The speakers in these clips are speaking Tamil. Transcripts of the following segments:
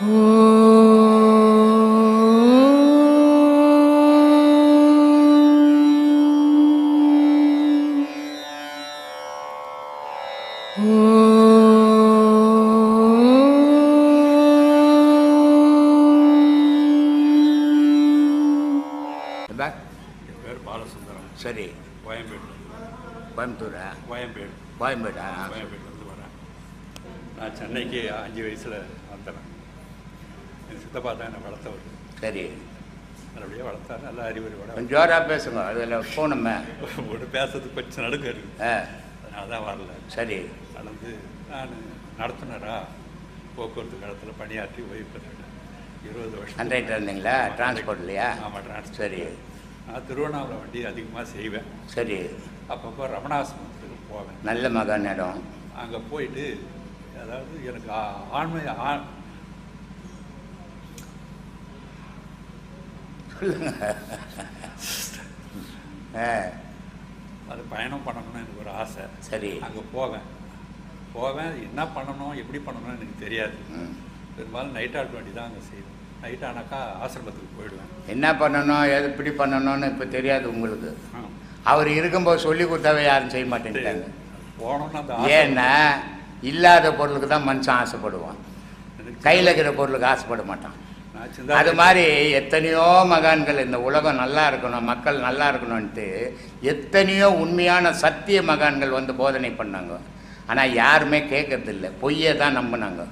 பேர் பாலசுந்தரம். சரி. கோயம்பேடு. கோயம்புத்தூரா? கோயம்பேடு. கோயம்பேடா? கோயம்பேடுலேருந்து வரேன். நான் சென்னைக்கு அஞ்சு வயசில் வந்தேன். என் சித்தப்பா தான் என்னை வளர்த்தவர். சரி. நல்லபடியாக வளர்த்தாரு நல்ல அறிவுரையோட கொஞ்சம் ஜோராக பேசுங்க அதில் போகணுமே. ஒரு பேசுறதுக்கு கொஞ்சம் நடுக்க இருக்கு. அதனால தான் வரல. சரி. நடந்து நான் நடத்துனரா? போக்குவரத்து கழகத்தில் பணியாற்றி ஓய்வு பெற்றேன். இருபது வருஷம் ஹண்ட்ரட் இருந்தீங்களா டிரான்ஸ்போர்ட்லையா ஆமாம் டிரான்ஸ்போர்ட் சரி. நான் திருவண்ணாமலை வண்டி அதிகமாக செய்வேன். சரி. அப்பப்போ ரமணாசிரமத்துக்கு போவேன். நல்ல மகான் இடம். அங்கே போயிட்டு அதாவது எனக்கு ஆண்மை ஆ- அது பயணம் பண்ணணும்னு எனக்கு ஒரு ஆசை. சரி. அங்கே போவேன். போவேன். என்ன பண்ணணும் எப்படி பண்ணணும்னு எனக்கு தெரியாது. பெரும்பாலும் நைட் ஆட் வண்டி தான் அங்கே செய்வேன். நைட் ஆனாக்கா ஆசிரமத்துக்கு போயிடுவேன். என்ன பண்ணணும் எது இப்படி பண்ணணும்னு இப்போ தெரியாது உங்களுக்கு. அவர் இருக்கும்போது சொல்லி கொடுத்தாவே யாரும் செய்ய மாட்டேங்கிறாங்க போகணும்னு அந்த ஏன்னா இல்லாத பொருளுக்கு தான் மனுஷன் ஆசைப்படுவான். கையில் இருக்கிற பொருளுக்கு ஆசைப்பட மாட்டான். அது மாதிரி எத்தனையோ மகான்கள் இந்த உலகம் நல்லா இருக்கணும் மக்கள் நல்லா இருக்கணும்ன்ட்டு எத்தனையோ உண்மையான சத்திய மகான்கள் வந்து போதனை பண்ணாங்க. ஆனால் யாருமே கேட்கறதில்ல. பொய்யை தான் நம்பினாங்க.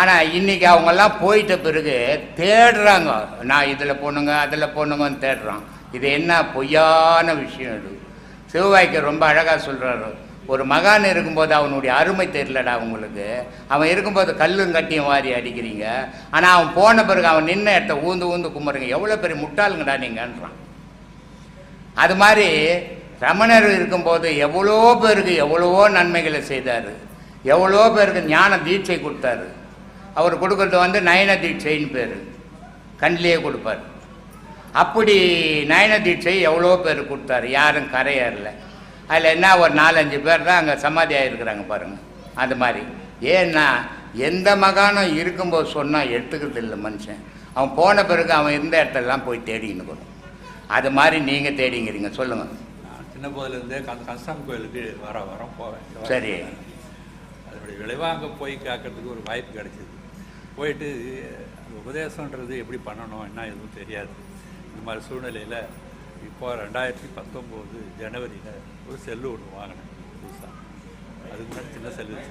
ஆனால் இன்னைக்கு அவங்கெல்லாம் போயிட்ட பிறகு தேடுறாங்க. நான் இதில் போனுங்க அதில் போனுங்கன்னு தேடுறான். இது என்ன பொய்யான விஷயம் இது? சிவவாய்க்கு ரொம்ப அழகாக சொல்கிறாரு ஒரு மகான் இருக்கும்போது அவனுடைய அருமை தெரியலடா உங்களுக்கு. அவன் இருக்கும்போது கல்லும் கட்டியும் வாரி அடிக்கிறீங்க. ஆனால் அவன் போன பிறகு அவன் நின்ன இடத்த ஊந்து ஊந்து கும்பிட்றீங்க எவ்வளோ பெரிய முட்டாளுங்கடா நீங்கன்றான். அது மாதிரி ரமணர் இருக்கும்போது எவ்வளோ பேருக்கு எவ்வளவோ நன்மைகளை செய்தார். எவ்வளோ பேருக்கு ஞான தீட்சை கொடுத்தாரு. அவர் கொடுக்கறது வந்து நயன தீட்சைன்னு பேர். கண்லேயே கொடுப்பார். அப்படி நயன தீட்சை எவ்வளோ பேர் கொடுத்தாரு? யாரும் கரையேறல. அதில் என்ன ஒரு நாலஞ்சு பேர் தான் அங்கே சமாதி ஆகிருக்கிறாங்க பாருங்கள் அது மாதிரி. ஏன்னா எந்த மகானும் இருக்கும்போது சொன்னால் எடுத்துக்கிறது இல்லை மனுஷன். அவன் போன பிறகு அவன் இருந்த இடத்தெல்லாம் போய் தேடிக்கின்னு போகணும் அது மாதிரி நீங்கள் தேடிங்கிறீங்க. சொல்லுங்கள் நான் சின்ன போதிலேருந்தே கந்த கந்தசாமி கோயிலுக்கு வர வரம் போவேன். சரி. அதனுடைய விளைவாக அங்கே போய் கேட்கறதுக்கு ஒரு வாய்ப்பு கிடைச்சிது. போயிட்டு உபதேசன்றது எப்படி பண்ணணும் என்ன எதுவும் தெரியாது. இந்த மாதிரி சூழ்நிலையில் இப்போ ரெண்டாயிரத்தி பத்தொம்போது ஜனவரியில் ஒரு செல்லு ஒன்று வாங்கினேன் புதுசாக அதுக்கு முன்னாடி சின்ன செல்லு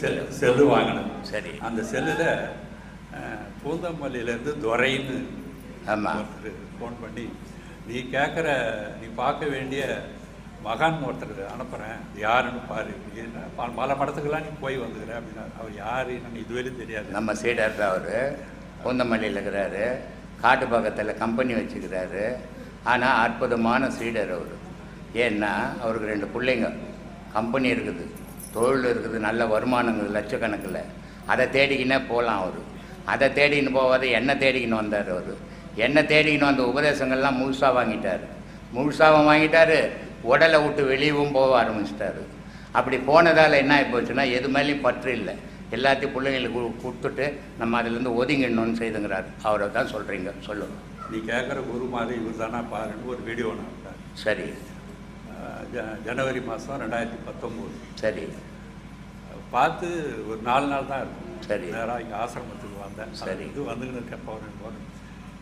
செல்லு செல்லு வாங்கினேன். சரி. அந்த செல்லில் பூந்தமல்லியிலேருந்து துரைன்னு ஆமாம் ஃபோன் பண்ணி நீ கேட்குற நீ பார்க்க வேண்டிய மகான் ஒருத்தர் அனுப்புகிறேன் யாருன்னு பாரு. என்ன ப- பல மடத்துக்கெல்லாம் நீ போய் வந்துக்கிற அப்படின்னா அவர் யார் எனக்கு இதுவரையும் தெரியாது. நம்ம சீடர் தான் அவர். பூந்தமல்லியில் இருக்கிறாரு. காட்டு பக்கத்தில் கம்பெனி வச்சுக்கிறாரு. ஆனால் அற்புதமான சீடர் அவர். ஏன்னா அவருக்கு ரெண்டு பிள்ளைங்க. கம்பெனி இருக்குது. தொழில் இருக்குது. நல்ல வருமானங்கள் லட்சக்கணக்கில். அதை தேடிக்கினே போகலாம் அவர். அதை தேடிக்கின்னு போகாத என்ன தேடிக்கின்னு வந்தார் அவர். என்ன தேடிக்கின்னு வந்த உபதேசங்கள்லாம் முழுசாக வாங்கிட்டார். முழுசாகவும் வாங்கிட்டாரு. உடலை விட்டு வெளியவும் போக ஆரம்பிச்சிட்டாரு. அப்படி போனதால் என்ன ஆகி போச்சுன்னா எது மேலேயும் பற்று இல்லை. எல்லாத்தையும் பிள்ளைங்களுக்கு கொடுத்துட்டு நம்ம அதுலேருந்து ஒதுங்கிடணும்னு செய்துங்கிறார். அவரை தான் சொல்கிறீங்க சொல்லுங்க நீ கேட்குற குரு மாதிரி இவர் தானா பாருன்னு ஒரு வீடியோ அனுப்புறாரு. சரி. ஜனவரி மாதம் ரெண்டாயிரத்தி பத்தொம்போது. சரி. பார்த்து ஒரு நாலு நாள் தான் இருக்கும். சரி. நேராக இங்கே ஆசிரமத்துக்கு வந்தேன். சரி. இது வந்துக்கின்னு இருக்கப்போ போகிறேன்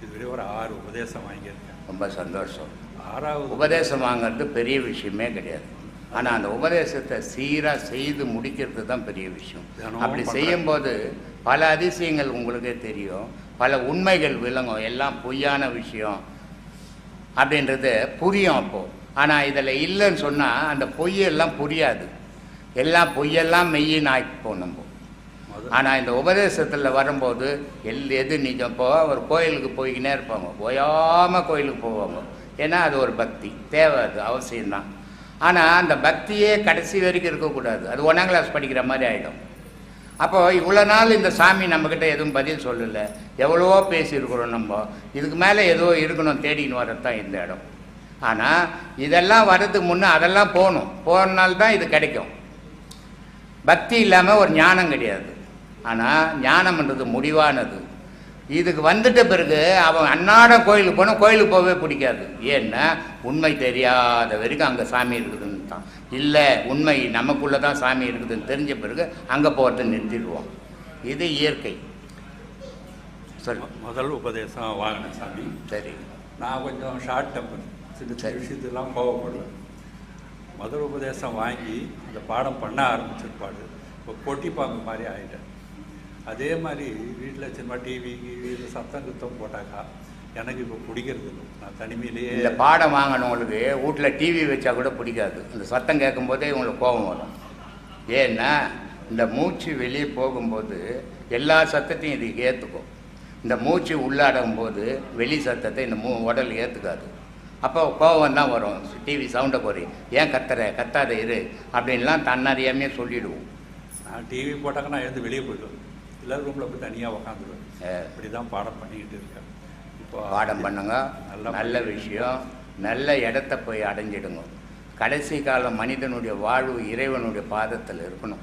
இதுவரை ஒரு ஆறு உபதேசம் வாங்கியிருக்கேன். ரொம்ப சந்தோஷம். ஆறாவது உபதேசம் வாங்குறது பெரிய விஷயமே கிடையாது. ஆனால் அந்த உபதேசத்தை சீராக செய்து முடிக்கிறது தான் பெரிய விஷயம். அப்படி. செய்யும்போது பல அதிசயங்கள் உங்களுக்கே தெரியும். பல உண்மைகள் விளங்கும். எல்லாம் பொய்யான விஷயம் அப்படின்றது புரியும் அப்போது ஆனால் இதில் இல்லைன்னு சொன்னால் அந்த பொய்யெல்லாம் புரியாது. எல்லாம் பொய்யெல்லாம் மெய்யின்னு ஆக்கிப்போம் நம்ம. ஆனால் இந்த உபதேசத்தில் வரும்போது எல் எது நிஜம்? இப்போ ஒரு கோயிலுக்கு போய்க்கினே இருப்பாங்க. ஓயாமல் கோயிலுக்கு போவாங்க. ஏன்னா அது ஒரு பக்தி. தேவை அது அவசியம்தான். ஆனால் அந்த பக்தியே கடைசி வரைக்கும் இருக்கக்கூடாது. அது ஒன்றாம் கிளாஸ் படிக்கிற மாதிரி ஆகிடும் அப்போது இவ்வளோ நாள் இந்த சாமி நம்மக்கிட்ட எதுவும் பதில் சொல்லலை. எவ்வளவோ பேசியிருக்கிறோம் நம்ம. இதுக்கு மேலே ஏதோ இருக்கணும் தேடின்னு வரத்தான் தான் இந்த இடம். ஆனால் இதெல்லாம் வர்றதுக்கு முன்னே அதெல்லாம் போகணும். போனால்தான் இது கிடைக்கும். பக்தி இல்லாமல் ஒரு ஞானம் கிடையாது. ஆனால் ஞானம்ன்றது முடிவானது. இதுக்கு வந்துட்ட பிறகு அவன் அன்னாட கோயிலுக்கு போனால் கோயிலுக்கு போகவே பிடிக்காது. ஏன்னா உண்மை தெரியாத வரைக்கும் அங்கே சாமி இருக்குதுன்னு தான் இல்லை உண்மை நமக்குள்ளே தான் சாமி இருக்குதுன்னு தெரிஞ்ச பிறகு அங்கே போகிறத நிறுத்திடுவோம். இது இயற்கை. சரி. முதல் உபதேசம் வாங்கினேன் சாமி. சரி. நான் கொஞ்சம் ஷார்ட் டெம்பர் சின்ன சின்ன விஷயத்துலாம் கோவப்படுவேன் முதல் உபதேசம் வாங்கி அந்த பாடம் பண்ண ஆரம்பிச்சிருப்பாடு இப்போ பொட்டிப்பாம்பு மாதிரி ஆகிட்டேன் அதே மாதிரி வீட்டில் சின்ன டிவி இது சத்தம் குத்தம் போட்டாக்கா எனக்கு இப்போ பிடிக்கிறது இல்லை. நான் தனிமையிலேயே இந்த பாடம் வாங்கினவங்களுக்கு வீட்டில் டிவி வச்சா கூட பிடிக்காது. இந்த சத்தம் கேட்கும்போதே இவங்களுக்கு கோபம் வரும். ஏன்னா இந்த மூச்சு வெளியே போகும்போது எல்லா சத்தத்தையும் இது ஏற்றுக்கும் இந்த மூச்சு உள்ளாடும் போது வெளி சத்தத்தை இந்த மூ உடல் ஏற்றுக்காது அப்போ கோபம் தான் வரும். டிவி சவுண்டை குறை. ஏன் கத்துற? கத்தாத இரு. அப்படின்லாம் தன்னறியாமே சொல்லிடுவோம். நான் டிவி போட்டாக்க நான் எழுந்து வெளியே போயிடுவேன். இல்லை ரூமில் போய் தனியாக உக்காந்துருவேன். இப்படி தான் பாடம் பண்ணிக்கிட்டு இருக்கேன். இப்போ பாடம் பண்ணுங்க. நல்லா நல்ல விஷயம். நல்ல இடத்த போய் அடைஞ்சிடுங்க. கடைசி காலம் மனிதனுடைய வாழ்வு இறைவனுடைய பாதத்தில் இருக்கணும்.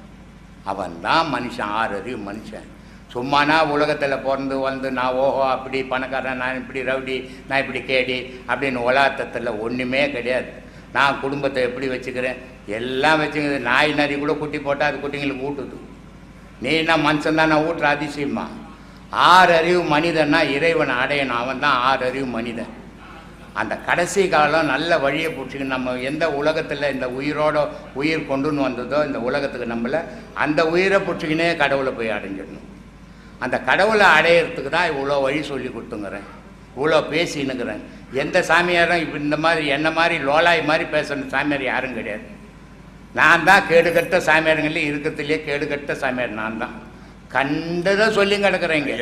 அவன் தான் மனுஷன் ஆறு அறிவு மனுஷன். சும்மானா உலகத்தில் பிறந்து வந்து நான் ஓஹோ அப்படி பணக்காரன் நான் இப்படி ரவுடி நான் இப்படி கேடி அப்படின்னு உலாத்தத்தில் ஒன்றுமே கிடையாது. நான் குடும்பத்தை எப்படி வச்சுக்கிறேன்? எல்லாம் வச்சுக்கிறது நாய் நரி கூட குட்டி போட்டால் அது குட்டிங்களுக்கு ஊட்டுது. நீ என்ன மனுஷன் தான்? நான் ஊட்டுற அதிசயமா? ஆறு அறிவு மனிதன்னா இறைவனை அடையணும். அவன் தான் ஆறு அறிவு மனிதன். அந்த கடைசி காலம் நல்ல வழியை பிடிச்சிக்க நம்ம எந்த உலகத்தில் இந்த உயிரோட உயிர் கொண்டுன்னு வந்ததோ இந்த உலகத்துக்கு நம்மளை அந்த உயிரை பிடிச்சிக்கினே கடவுளை போய் அடைஞ்சிடணும். அந்த கடவுளை அடையிறதுக்கு தான் இவ்வளோ வழி சொல்லி கொடுத்துங்கிறேன். இவ்வளோ பேசினுங்கிறேன். எந்த சாமியாரும் இப்போ இந்த மாதிரி என்ன மாதிரி லோலாய் மாதிரி பேசுகிற சாமியார் யாரும் கிடையாது. நான் தான் கேடுகட்ட சாமியாருங்களே இருக்கிறதுலே கேடுகட்ட சாமியார் நான் தான். கண்டதை சொல்லி கிடக்குறேங்க.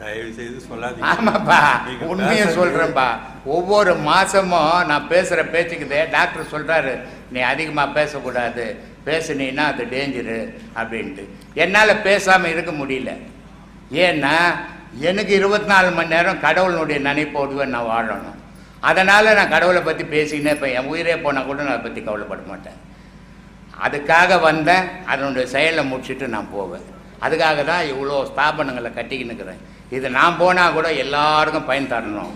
தயவு செய்து சொல்லாதீங்க. ஆமாப்பா உண்மையை சொல்கிறேன்ப்பா ஒவ்வொரு மாதமும் நான் பேசுகிற பேச்சுக்குதே டாக்டர் சொல்கிறாரு நீ அதிகமாக பேசக்கூடாது. பேசுனீன்னா அது டேஞ்சரு அப்படின்ட்டு. என்னால் பேசாமல் இருக்க முடியல. ஏன்னா எனக்கு இருபத்தி நாலு மணி நேரம் கடவுளுடைய நினைப்போடுவே நான் வாழணும். அதனால் நான் கடவுளை பற்றி பேசிக்கினே இப்போ என் உயிரே போனால் கூட நான் அதை பற்றி கவலைப்பட மாட்டேன். அதுக்காக வந்தேன். அதனுடைய செயலை முடிச்சுட்டு நான் போவேன். அதுக்காக தான் இவ்வளோ ஸ்தாபனங்களை கட்டிக்கின்னு இருக்கிறேன். இது நான் போனால் கூட எல்லாருக்கும் பயன் தரணும்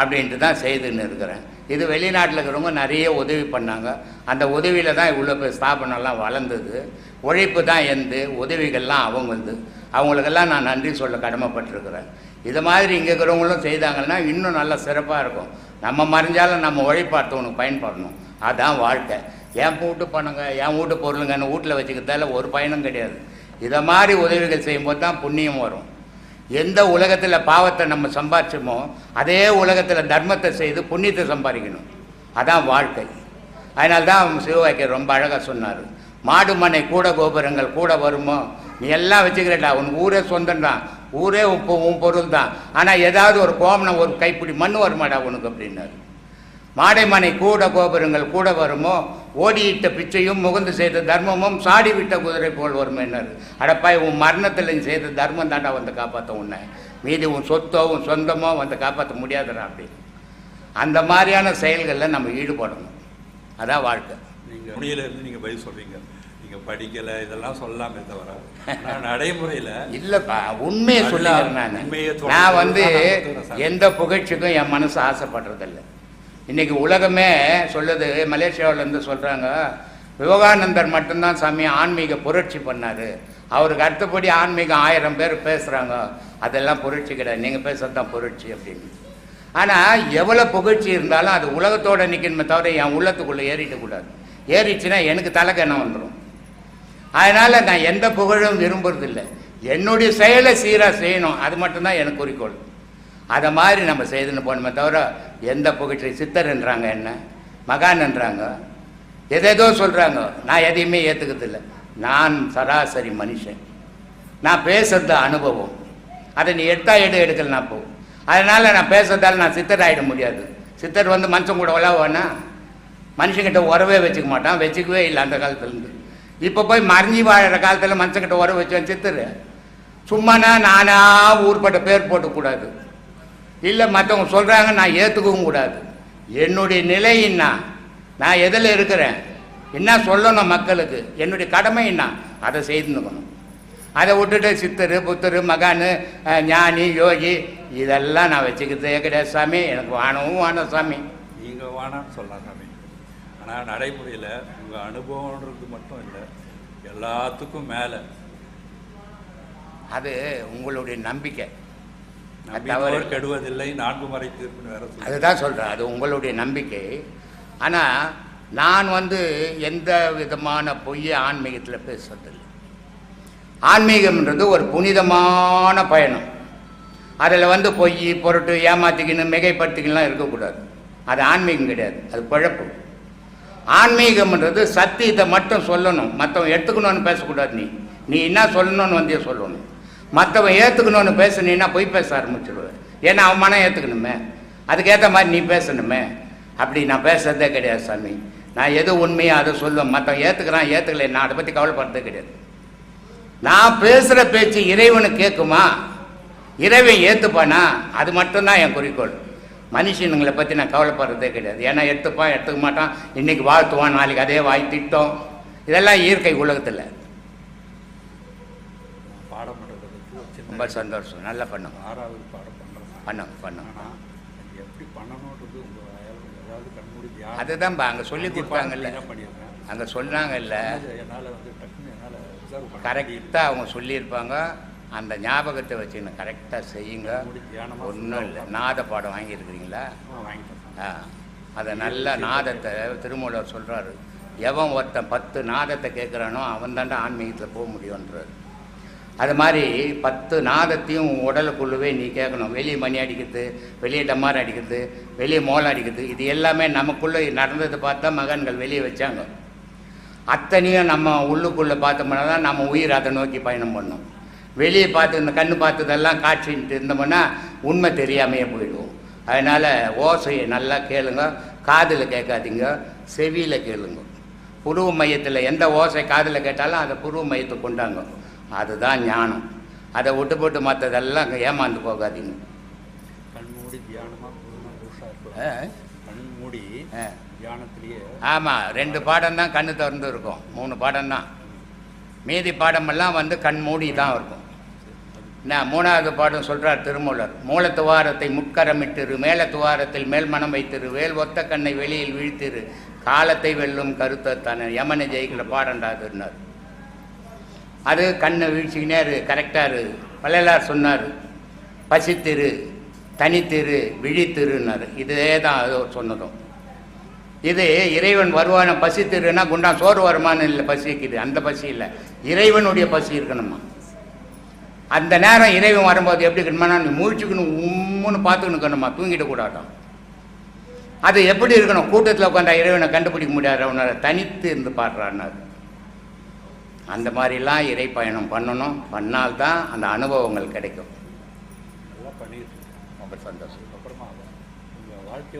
அப்படின்ட்டு தான் செய்துன்னு இருக்கிறேன். இது வெளிநாட்டில் இருக்கிறவங்க நிறைய உதவி பண்ணாங்க. அந்த உதவியில் தான் இவ்வளோ பேர் ஸ்தாபனம்லாம் வளர்ந்தது. உழைப்பு தான் எந்து உதவிகள்லாம் அவங்க வந்து அவங்களுக்கெல்லாம் நான் நன்றி சொல்ல கடமைப்பட்டிருக்கிறேன். இது மாதிரி இங்கே இருக்கிறவங்களும் செய்தாங்கன்னா இன்னும் நல்லா சிறப்பாக இருக்கும். நம்ம மறைஞ்சாலும் நம்ம உழைப்பார்த்தவனுக்கு பயன்படணும். அதுதான் வாழ்க்கை. என் வீட்டு பணங்க என் வீட்டு பொருளுங்கன்னு வீட்டில் வச்சுக்கிறதால ஒரு பயனும் கிடையாது. இதை மாதிரி உதவிகள் செய்யும்போது தான் புண்ணியம் வரும். எந்த உலகத்தில் பாவத்தை நம்ம சம்பாரிச்சோமோ அதே உலகத்தில் தர்மத்தை செய்து புண்ணியத்தை சம்பாதிக்கணும். அதான் வாழ்க்கை. அதனால தான் சிவவாக்கியர் ரொம்ப அழகாக சொன்னார். மாடு மனை கூட கோபுரங்கள் கூட வருமோ? நீ எல்லாம் வச்சுக்கிறடா உன் ஊரே சொந்தம்தான் ஊரே உன் உன் பொருள் தான். ஆனால் ஏதாவது ஒரு கோமணம் ஒரு கைப்பிடி மண் வருமாடா உனக்கு அப்படின்னாரு. மாடை மனை கூட கோபுரங்கள் கூட வருமோ? ஓடியிட்ட பிச்சையும் முகுந்து செய்த தர்மமும் சாடி விட்ட குதிரை போல் வரும் என்னார் அடப்பாய் உன் மரணத்தில் நீ செய்த தர்மம் தாண்டா வந்து காப்பாற்ற உன்னை. மீதி உன் சொத்தோ உன் சொந்தமோ வந்து காப்பாற்ற முடியாதுடா அப்படி. அந்த மாதிரியான செயல்களில் நம்ம ஈடுபடணும். அதான் வாழ்க்கை. நீங்கள் துணியில இருந்து நீங்கள் பதில் சொல்றீங்க. நீங்கள் படிக்கலை இதெல்லாம் சொல்லாமே தவிர. நடைமுறையில் இல்லைப்பா உண்மையை சொல்லுகிறேன் நான். நான் வந்து. எந்த புகழ்ச்சிக்கும் என் மனசு ஆசைப்படுறதில்ல. இன்னைக்கு உலகமே சொல்லுது மலேசியாவிலேருந்து சொல்கிறாங்க விவேகானந்தர் மட்டும்தான் சாமி ஆன்மீக புரட்சி பண்ணார். அவருக்கு அடுத்தபடி ஆன்மீகம் ஆயிரம் பேர் பேசுகிறாங்க அதெல்லாம் புரட்சி கிடையாது. நீங்கள் பேசுறது தான் புரட்சி அப்படின்னு. ஆனால் எவ்வளோ புகழ்ச்சி இருந்தாலும் அது உலகத்தோட நிற்கணுமே தவிர என் உள்ளத்துக்குள்ளே ஏறிடக்கூடாது ஏறிச்சுன்னா எனக்கு தலைக்கெண்ணம் வந்துடும் அதனால் நான் எந்த புகழும் விரும்புறதில்லை. என்னுடைய செயலை சீராக செய்யணும். அது மட்டும்தான் எனக்கு குறிக்கோள். அதை மாதிரி நம்ம செய்துன்னு போகணுமே தவிர எந்த புகழ்ச்சி? சித்தர்ன்றாங்க என்ன? மகான்ன்றாங்க எதேதோ சொல்கிறாங்க நான் எதையுமே ஏற்றுக்கிறதில்ல நான் சராசரி மனுஷன். நான் பேசுறது அனுபவம். அதை நீ எடுத்தா எடு எடுக்கலாம் போ. அதனால் நான் பேசுறதால நான் சித்தர் ஆகிட முடியாது. சித்தர் வந்து மனுஷன் கூட உழவானா மனுஷங்கிட்ட உறவே வச்சுக்க மாட்டான். வச்சுக்கவே இல்லை அந்த காலத்துலேருந்து. இப்போ போய் மறைஞ்சி வாழற காலத்தில் மனுஷங்கிட்ட உறவு வச்சேன் சித்தர். சும்மானா நானாக ஊர்பட்ட பேர் போட்டக்கூடாது. இல்லை மற்றவங்க சொல்கிறாங்க நான் ஏற்றுக்கவும் கூடாது. என்னுடைய நிலை என்ன? நான் எதில் இருக்கிறேன்? என்ன சொல்லணும் மக்களுக்கு? என்னுடைய கடமை என்ன? அதை செய்துக்கணும். அதை விட்டுட்டு சித்தர் புத்தர் மகான் ஞானி யோகி இதெல்லாம் நான் வச்சுக்கிறதே கிடையாது சாமி. எனக்கு வானவும் வானம் சாமி. நீங்கள் வேணான்னு சொல்லலாம் சாமி. ஆனால் நடைமுறையில் உங்கள் அனுபவம்ன்றது மட்டும் இல்லை எல்லாத்துக்கும் மேலே. அது உங்களுடைய நம்பிக்கை. தவறு. கெடுவதில்லை நான்கு முறை தீர்ப்புன்னு வேற சொல்லி அதுதான் சொல்கிறேன் அது உங்களுடைய நம்பிக்கை. ஆனால் நான் வந்து எந்த விதமான பொய்யை ஆன்மீகத்தில் பேசுறதில்லை. ஆன்மீகம்ன்றது ஒரு புனிதமான பயணம். அதில் வந்து பொய் பொருட்டு ஏமாத்திக்கணும் மிகைப்படுத்திக்கலாம் இருக்கக்கூடாது. அது ஆன்மீகம் கிடையாது. அது குழப்பு ஆன்மீகம்ன்றது சத்தியத்தை மட்டும் சொல்லணும். மற்றவன் எடுத்துக்கணும்னு பேசக்கூடாது நீ. நீ என்ன சொல்லணும்னு வந்தே சொல்லணும். மற்றவன் ஏற்றுக்கணும்னு பேசுனீன்னா பொய் பேச ஆரம்பிச்சிடுவேன் ஏன்னா அவன் மனம் ஏற்றுக்கணுமே அதுக்கேற்ற மாதிரி நீ பேசணுமே. அப்படி நான் பேசுறதே கிடையாது சாமி. நான் எது உண்மையோ அதை சொல்லுவேன். மற்றவன் ஏற்றுக்கிறான் ஏற்றுக்கலை நான் அதை பற்றி கவலைப்படுறதே கிடையாது. நான் பேசுகிற பேச்சு இறைவனு கேட்குமா? இறைவன் ஏற்றுப்பானா அது மட்டும்தான் என் குறிக்கோள். மனுஷனுங்களை பற்றி நான் கவலைப்படுறதே கிடையாது. ஏன்னா எடுத்துப்பான் எடுத்துக்க மாட்டான். இன்றைக்கி வாழ்த்துவான் நாளைக்கு அதே வாய் திட்டம். இதெல்லாம் இயற்கை உலகத்தில் பாடம் பண்ணுறதை பற்றி ஒரு சின்ன ரொம்ப சந்தோஷம். நல்லா பண்ணுங்க ஆறாவது பாடம் பண்ணுறேன் பண்ணுங்க பண்ணுங்க எப்படி பண்ணணுன்றது உங்கள் ஏதாவது கண்மூடி அதுதான்ப்பா அங்கே சொல்லி கொடுத்தாங்கல்ல. அங்கே சொன்னாங்கல்ல. என்னால் வந்து டக்குன்னு என்னால். கரெக்டாக அவங்க சொல்லியிருப்பாங்க. அந்த ஞாபகத்தை வச்சுன்னு கரெக்டாக செய்யுங்க. ஒன்றும் இல்லை. நாத பாடம் வாங்கியிருக்கிறீங்களா? ஆ அதை நல்ல நாதத்தை திருமூலர் சொல்கிறாரு எவன் ஒருத்தன் பத்து நாதத்தை கேட்குறானோ அவன் தாண்டா ஆன்மீகத்தில் போக முடியுன்றார் அது மாதிரி பத்து நாதத்தையும் உடலுக்குள்ளவே நீ கேட்கணும். வெளியே மணி அடிக்கிறது வெளியே டம்மார் அடிக்கிறது வெளியே மோளம் அடிக்கிறது இது எல்லாமே நமக்குள்ளே நடந்ததை பார்த்தா மகன்கள் வெளியே வச்சாங்க. அத்தனையும் நம்ம உள்ளுக்குள்ளே பார்த்தோம்னா தான் நம்ம உயிர் அதை நோக்கி பயணம் பண்ணோம். வெளியே பார்த்து இந்த கண்ணு பார்த்ததெல்லாம் காட்சின்ட்டு இருந்தோம்னா உண்மை தெரியாமையே போயிடுவோம். அதனால் ஓசையை நல்லா கேளுங்க காதில் கேட்காதீங்க செவியில் கேளுங்க. புருவ மையத்தில் எந்த ஓசை காதில் கேட்டாலும் அதை புருவ மையத்துக்கு கொண்டாங்க. அதுதான் ஞானம். அதை விட்டு போட்டு மற்றதெல்லாம் ஏமாந்து போகாதீங்க. கண்மூடி தியானமாக பூர்ண புருஷா இருக்கும். ஆ? கண் மூடி ஆ. தியானத்திலேயே ஆமாம் ரெண்டு பாடம் தான் கண்ணு திறந்து இருக்கும். மூணு பாடம் தான் மீதி பாடமெல்லாம் வந்து கண் மூடி தான் இருக்கும். என்ன மூணாவது பாடம் சொல்றார் திருமூலர். மூல துவாரத்தை முட்கரமிட்டிரு மேல துவாரத்தில் மேல் மனம் வைத்திரு வேல் ஒத்த கண்ணை வெளியில் வீழ்த்திரு காலத்தை வெல்லும் கருத்தத்தான யமனை ஜெயிக்கிற பாடண்டாதுன்னார் அது கண்ணை வீழ்ச்சிக்கினே இரு கரெக்டாக இரு. வள்ளலார் சொன்னார் பசித்திரு தனித்திரு விழித்திருன்னார். இதே தான் அது சொன்னதும். இது இறைவன் வருவான பசி திருன்னா குண்டா சோறு வருமானம் இல்லை பசிக்குது அந்த பசி இல்லை. இறைவனுடைய பசி இருக்கணுமா? அந்த நேரம் இறைவன் வரும்போது எப்படி இருக்கணுமா நீ முழிச்சுக்கணும் உம்முன்னு பார்த்துக்கணுக்கணுமா தூங்கிட கூடாட்டம் அது எப்படி இருக்கணும்? கூட்டத்தில் உட்காந்தா இறைவனை கண்டுபிடிக்க முடியாது? அவனால் தனித்து இருந்து பாடுறான்னாரு. அந்த மாதிரிலாம் இறை பயணம் பண்ணணும். பண்ணால்தான் அந்த அனுபவங்கள் கிடைக்கும். நல்லா பண்ணிட்டு ரொம்ப சந்தோஷம். அப்புறமா வாழ்க்கை